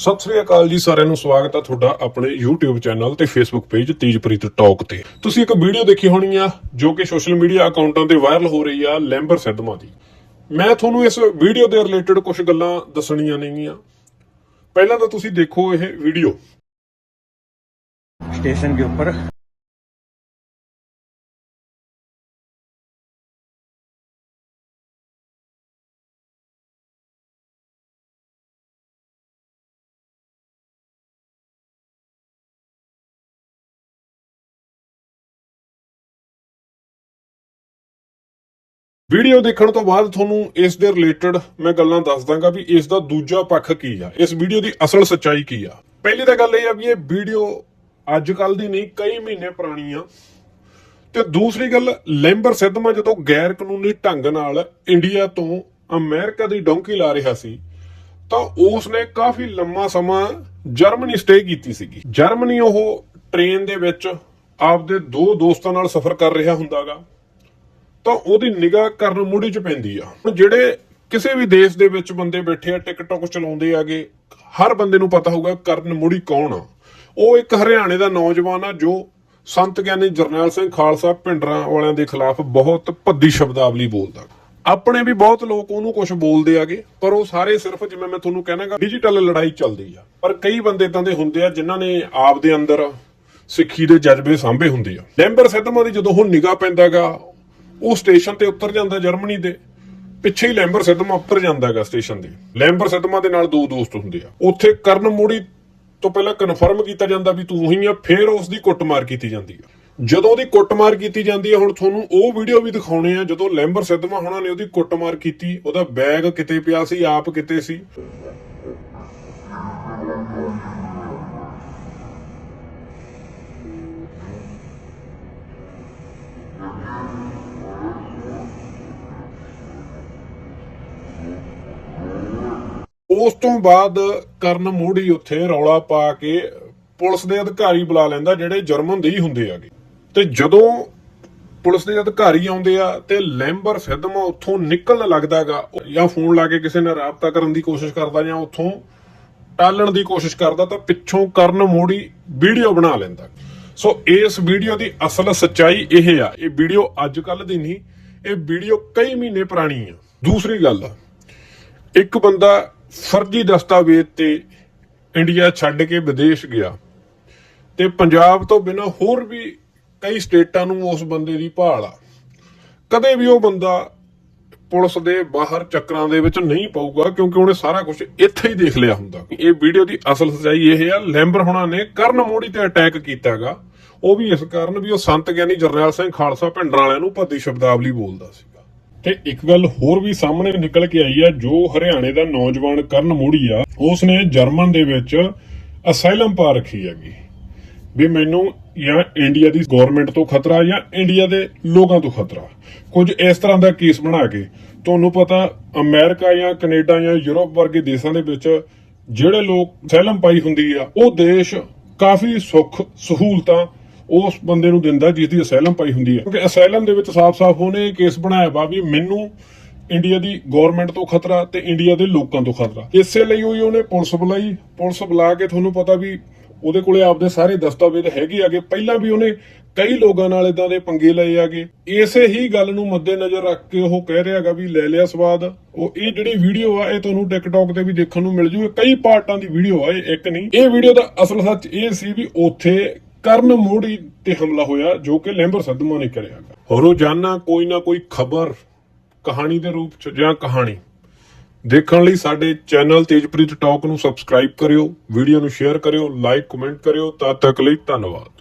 ਸਤਿ ਸ੍ਰੀ ਅਕਾਲ ਜੀ ਸਾਰਿਆਂ ਨੂੰ ਸਵਾਗਤ ਹੈ ਤੁਹਾਡਾ ਆਪਣੇ YouTube ਚੈਨਲ ਤੇ Facebook ਪੇਜ ਤੇਜਪ੍ਰੀਤ ਟਾਕ ਤੇ ਤੁਸੀਂ ਇੱਕ ਵੀਡੀਓ ਦੇਖੀ ਹੋਣੀ ਆ ਜੋ ਕਿ ਸੋਸ਼ਲ ਮੀਡੀਆ ਅਕਾਊਂਟਾਂ ਤੇ ਵਾਇਰਲ ਹੋ ਰਹੀ ਆ ਲੈਂਬਰ ਸਿੱਧਵਾਂ ਦੀ ਮੈਂ ਤੁਹਾਨੂੰ ਇਸ ਵੀਡੀਓ ਦੇ ਰਿਲੇਟਡ ਕੁਝ ਗੱਲਾਂ ਦੱਸਣੀਆਂ ਨੇਗੀਆਂ ਪਹਿਲਾਂ ਤਾਂ ਤੁਸੀਂ ਦੇਖੋ ਇਹ ਵੀਡੀਓ स्टेशन के ऊपर ਵੀਡੀਓ ਦੇਖਣ ਤੋਂ ਬਾਅਦ ਤੁਹਾਨੂੰ ਇਸ ਦੇ ਰਿਲੇਟਡ ਮੈਂ ਗੱਲਾਂ ਦੱਸ ਦਾਂਗਾ ਵੀ ਇਸ ਦਾ ਦੂਜਾ ਪੱਖ ਕੀ ਆ? ਇਸ ਵੀਡੀਓ ਦੀ ਅਸਲ ਸੱਚਾਈ ਕੀ ਆ? ਪਹਿਲੀ ਤਾਂ ਗੱਲ ਇਹ ਆ ਵੀ ਇਹ ਵੀਡੀਓ ਅੱਜ ਕੱਲ ਦੀ ਨਹੀਂ, ਕਈ ਮਹੀਨੇ ਪੁਰਾਣੀ ਆ। ਤੇ ਦੂਸਰੀ ਗੱਲ, ਲੈਂਬਰ ਸਿੱਧਮਾ ਜਦੋਂ ਗੈਰ ਕਾਨੂੰਨੀ ਢੰਗ ਨਾਲ ਇੰਡੀਆ ਤੋਂ ਅਮਰੀਕਾ ਦੀ ਡੌਂਕੀ ਲਾ ਰਿਹਾ ਸੀ, ਤਾਂ ਉਸ ਨੇ ਕਾਫੀ ਲੰਮਾ ਸਮਾਂ ਜਰਮਨੀ ਸਟੇ ਕੀਤੀ ਸੀਗੀ। ਜਰਮਨੀ ਉਹ ਟ੍ਰੇਨ ਦੇ ਵਿੱਚ ਆਪਦੇ ਦੋ ਦੋਸਤਾਂ ਨਾਲ ਸਫ਼ਰ ਕਰ ਰਿਹਾ ਹੁੰਦਾਗਾ। ਤਾਂ ਉਹਦੀ ਨਿਗਾਹ ਕਰਨ ਮੁੜੀ ਚ ਪੈਂਦੀ ਆ। ਹੁਣ ਜਿਹੜੇ ਕਿਸੇ ਵੀ ਦੇਸ਼ ਦੇ ਵਿੱਚ ਬੰਦੇ ਬੈਠੇ ਆ, ਟਿਕਟੌਕ ਚਲਾਉਂਦੇ ਆਗੇ, ਹਰ ਬੰਦੇ ਨੂੰ ਪਤਾ ਹੋਊਗਾ ਕਰਨ ਮੁੜੀ ਕੌਣ ਆ। ਉਹ ਇੱਕ ਹਰਿਆਣੇ ਦਾ ਨੌਜਵਾਨ ਆ, ਜੋ ਸੰਤ ਗਿਆਨੀ ਜਰਨੈਲ ਸਿੰਘ ਖਾਲਸਾ ਪਿੰਡਰਾਂ ਵਾਲਿਆਂ ਦੇ ਖਿਲਾਫ ਬਹੁਤ ਭੱਦੀ ਸ਼ਬਦਾਵਲੀ ਬੋਲਦਾ। ਆਪਣੇ ਵੀ ਬਹੁਤ ਲੋਕ ਉਹਨੂੰ ਕੁਝ ਬੋਲਦੇ ਆਗੇ, ਪਰ ਉਹ ਸਾਰੇ ਸਿਰਫ ਜਿਵੇਂ ਮੈਂ ਤੁਹਾਨੂੰ ਕਹਿਣਾਗਾ ਡਿਜੀਟਲ ਲੜਾਈ ਚੱਲਦੀ ਆ। ਪਰ ਕਈ ਬੰਦੇ ਤਾਂ ਦੇ ਹੁੰਦੇ ਆ ਜਿਨ੍ਹਾਂ ਨੇ ਆਪ ਦੇ ਅੰਦਰ ਸਿੱਖੀ ਦੇ ਜਜ਼ਬੇ ਸਾਂਭੇ ਹੁੰਦੇ ਆ। ਡੈਂਬਰ ਸਿੱਧਮਾ ਦੀ ਜਦੋਂ ਉਹ ਨਿਗਾਹ ਪੈਂਦਾਗਾ ਉਹ ਸਟੇਸ਼ਨ ਤੇ ਉਤਰ ਜਾਂਦਾ ਜਰਮਨੀ ਦੇ। ਪਿੱਛੇ ਹੀ ਲੈਂਬਰ ਸਿੱਧਮਾ ਉੱਤਰ ਜਾਂਦਾ ਹੈਗਾ ਸਟੇਸ਼ਨ ਦੇ। ਲੈਂਬਰ ਸਿੱਧਮਾ ਦੇ ਨਾਲ ਦੋ ਦੋਸਤ ਹੁੰਦੇ ਆ। ਉੱਥੇ ਕਰਨ ਮੋੜੀ ਤੋਂ ਪਹਿਲਾਂ ਕਨਫਰਮ ਕੀਤਾ ਜਾਂਦਾ ਵੀ ਤੂੰ ਹੀ ਆ, ਫਿਰ ਉਸ ਦੀ ਕੁੱਟਮਾਰ ਕੀਤੀ ਜਾਂਦੀ ਆ। ਜਦੋਂ ਉਹਦੀ ਕੁੱਟਮਾਰ ਕੀਤੀ ਜਾਂਦੀ ਹੈ ਹੁਣ ਤੁਹਾਨੂੰ ਉਹ ਵੀਡੀਓ ਵੀ ਦਿਖਾਉਣੇ ਆ, ਜਦੋਂ ਲੈਂਬਰ ਸਿੱਧਮਾ ਹੋਣਾ ਨੇ ਉਹਦੀ ਕੁੱਟਮਾਰ ਕੀਤੀ, ਉਹਦਾ ਬੈਗ ਕਿਤੇ ਪਿਆ ਸੀ, ਆਪ ਕਿਤੇ ਸੀ। ਉਸ ਤੋਂ ਬਾਅਦ ਕਰਨ ਮੋੜੀ ਉੱਥੇ ਰੌਲਾ ਪਾ ਕੇ ਪੁਲਿਸ ਦੇ ਅਧਿਕਾਰੀ ਬੁਲਾ ਲੈਂਦਾ, ਜਿਹੜੇ ਜਰਮਨ ਦੇ ਹੀ ਹੁੰਦੇ ਆਗੇ ਤੇ ਜਦੋਂ ਪੁਲਿਸ ਦੇ ਅਧਿਕਾਰੀ ਆਉਂਦੇ ਆ ਤੇ ਲੈਂਬਰ ਸਿੱਧਮਾ ਉੱਥੋਂ ਨਿਕਲਣ ਲੱਗਦਾਗਾ ਜਾਂ ਫੋਨ ਲਾ ਕੇ ਕਿਸੇ ਨਾਲ ਰਾਬਤਾ ਕਰਨ ਦੀ ਕੋਸ਼ਿਸ਼ ਕਰਦਾ ਜਾਂ ਉੱਥੋਂ ਟਾਲਣ ਦੀ ਕੋਸ਼ਿਸ਼ ਕਰਦਾ, ਤਾਂ ਪਿੱਛੋਂ ਕਰਨ ਮੋੜੀ ਵੀਡੀਓ ਬਣਾ ਲੈਂਦਾ। ਸੋ ਇਸ ਵੀਡੀਓ ਦੀ ਅਸਲ ਸੱਚਾਈ ਇਹ ਆ, ਇਹ ਵੀਡੀਓ ਅੱਜ ਕੱਲ ਦੀ ਨਹੀਂ, ਇਹ ਵੀਡੀਓ ਕਈ ਮਹੀਨੇ ਪੁਰਾਣੀ ਆ। ਦੂਸਰੀ ਗੱਲ ਇੱਕ ਬੰਦਾ ਫਰਜ਼ੀ ਦਸਤਾਵੇਜ਼ ਤੇ ਇੰਡੀਆ ਛੱਡ ਕੇ ਵਿਦੇਸ਼ ਗਿਆ ਤੇ ਪੰਜਾਬ ਤੋਂ ਬਿਨਾ ਹੋਰ ਵੀ ਕਈ ਸਟੇਟਾਂ ਨੂੰ ਉਸ ਬੰਦੇ ਦੀ ਭਾਲ ਆ। ਕਦੇ ਵੀ ਉਹ ਬੰਦਾ ਪੁਲਿਸ ਦੇ ਬਾਹਰ ਚੱਕਰਾਂ ਦੇ ਵਿੱਚ ਨਹੀਂ ਪਊਗਾ ਕਿਉਂਕਿ ਉਹਨੇ ਸਾਰਾ ਕੁਝ ਇੱਥੇ ਹੀ ਦੇਖ ਲਿਆ ਹੁੰਦਾ। ਇਹ ਵੀਡੀਓ ਦੀ ਅਸਲ ਸਚਾਈ ਇਹ ਆ, ਲੈਂਬਰ ਹੁਣਾਂ ਨੇ ਕਰਨ ਮੋੜੀ ਤੇ ਅਟੈਕ ਕੀਤਾਗਾ। ਉਹ ਵੀ ਇਸ ਕਾਰਨ ਵੀ ਉਹ ਸੰਤ ਗਿਆਨੀ ਜਰਨੈਲ ਸਿੰਘ ਖਾਲਸਾ ਪਿੰਡਰਾਂ ਵਾਲਿਆਂ ਨੂੰ ਭੱਦੀ ਸ਼ਬਦਾਵਲੀ ਬੋਲਦਾ ਸੀ। ਤੇ ਇੱਕ ਗੱਲ ਹੋਰ ਵੀ ਸਾਹਮਣੇ ਨਿਕਲ ਕੇ ਆਈ ਆ, ਜੋ ਹਰਿਆਣੇ ਦਾ ਨੌਜਵਾਨ ਕਰਨ ਮੋੜੀ ਆ ਉਸ ਨੇ ਜਰਮਨ ਦੇ ਵਿੱਚ ਅਸਾਈਲਮ ਪਾ ਰੱਖੀ ਹੈਗੀ। ਵੀ ਮੈਨੂੰ ਜਾਂ ਇੰਡੀਆ ਦੀ ਗਵਰਨਮੈਂਟ ਤੋਂ ਖਤਰਾ ਜਾਂ ਇੰਡੀਆ ਦੇ ਲੋਕਾਂ ਤੋਂ ਖਤਰਾ। ਕੁਝ ਇਸ ਤਰ੍ਹਾਂ ਦਾ ਕੇਸ ਬਣਾ ਕੇ, ਤੁਹਾਨੂੰ ਪਤਾ ਅਮਰੀਕਾ ਜਾਂ ਕੈਨੇਡਾ ਜਾਂ ਯੂਰਪ ਵਰਗੇ ਦੇਸ਼ਾਂ ਦੇ ਵਿੱਚ ਜਿਹੜੇ ਲੋਕ ਅਸਾਈਲਮ ਪਾਈ ਹੁੰਦੀ ਆ, ਉਹ ਦੇਸ਼ ਕਾਫੀ ਸੁੱਖ ਸਹੂਲਤਾਂ ਉਸ ਬੰਦੇ ਨੂੰ ਦਿੰਦਾ ਜਿਸ ਦੀ ਅਸਾਈਲਮ ਪਾਈ ਹੁੰਦੀ ਹੈ। ਕਿਉਂਕਿ ਅਸਾਈਲਮ ਦੇ ਵਿੱਚ ਸਾਫ਼-ਸਾਫ਼ ਉਹਨੇ ਕੇਸ ਬਣਾਇਆ ਵਾ ਵੀ ਮੈਨੂੰ ਇੰਡੀਆ ਦੀ ਗਵਰਨਮੈਂਟ ਤੋਂ ਖਤਰਾ ਤੇ ਇੰਡੀਆ ਦੇ ਲੋਕਾਂ ਤੋਂ ਖਤਰਾ। ਇਸੇ ਲਈ ਹੋਈ ਉਹਨੇ ਪੁਲਿਸ ਬੁਲਾਈ। ਪੁਲਿਸ ਬੁਲਾ ਕੇ ਤੁਹਾਨੂੰ ਪਤਾ ਵੀ ਉਹਦੇ ਕੋਲੇ ਆਪਦੇ ਸਾਰੇ ਦਸਤਾਵੇਜ਼ ਹੈਗੇ ਆਗੇ ਪਹਿਲਾਂ ਵੀ ਉਹਨੇ ਕਈ ਲੋਕਾਂ ਨਾਲ ਇਦਾਂ ਦੇ ਪੰਗੇ ਲਏ ਆਗੇ ਇਸੇ ਹੀ ਗੱਲ ਨੂੰ ਮੱਦੇਨਜ਼ਰ ਰੱਖ ਕੇ ਉਹ ਕਹਿ ਰਿਹਾਗਾ ਵੀ ਲੈ ਲਿਆ ਸਵਾਦ। ਉਹ ਇਹ ਜਿਹੜੀ ਵੀਡੀਓ ਆ, ਇਹ ਤੁਹਾਨੂੰ ਟਿਕਟੌਕ ਤੇ ਵੀ ਦੇਖਣ ਨੂੰ ਮਿਲ ਜੂ ਕਈ ਪਾਰਟਾਂ ਦੀ ਵੀਡੀਓ ਆ, ਇਹ ਇੱਕ ਨਹੀਂ। ਇਹ ਵੀਡੀਓ ਦਾ ਅਸਲ ਸੱਚ ਇਹ ਸੀ ਵੀ ਉੱਥੇ ਕਰਨ ਮੋੜੀ ਤੇ ਹਮਲਾ ਹੋਇਆ ਜੋ ਕਿ ਲੈਂਬਰ ਸਦਮਾ ਨੇ ਕਰਿਆਗਾ ਰੋਜ਼ਾਨਾ ਕੋਈ ਨਾ ਕੋਈ ਖਬਰ ਕਹਾਣੀ ਦੇ ਰੂਪ ਚ ਜਾਂ ਕਹਾਣੀ। ਦੇਖਣ ਲਈ ਸਾਡੇ ਚੈਨਲ ਤੇਜਪ੍ਰੀਤ ਟਾਕ ਨੂੰ ਸਬਸਕ੍ਰਾਈਬ ਕਰਿਓ, ਵੀਡੀਓ ਨੂੰ ਸ਼ੇਅਰ ਕਰਿਓ, ਲਾਈਕ, ਕਮੈਂਟ ਕਰਿਓ, ਤਦ ਤੱਕ ਲਈ ਧੰਨਵਾਦ।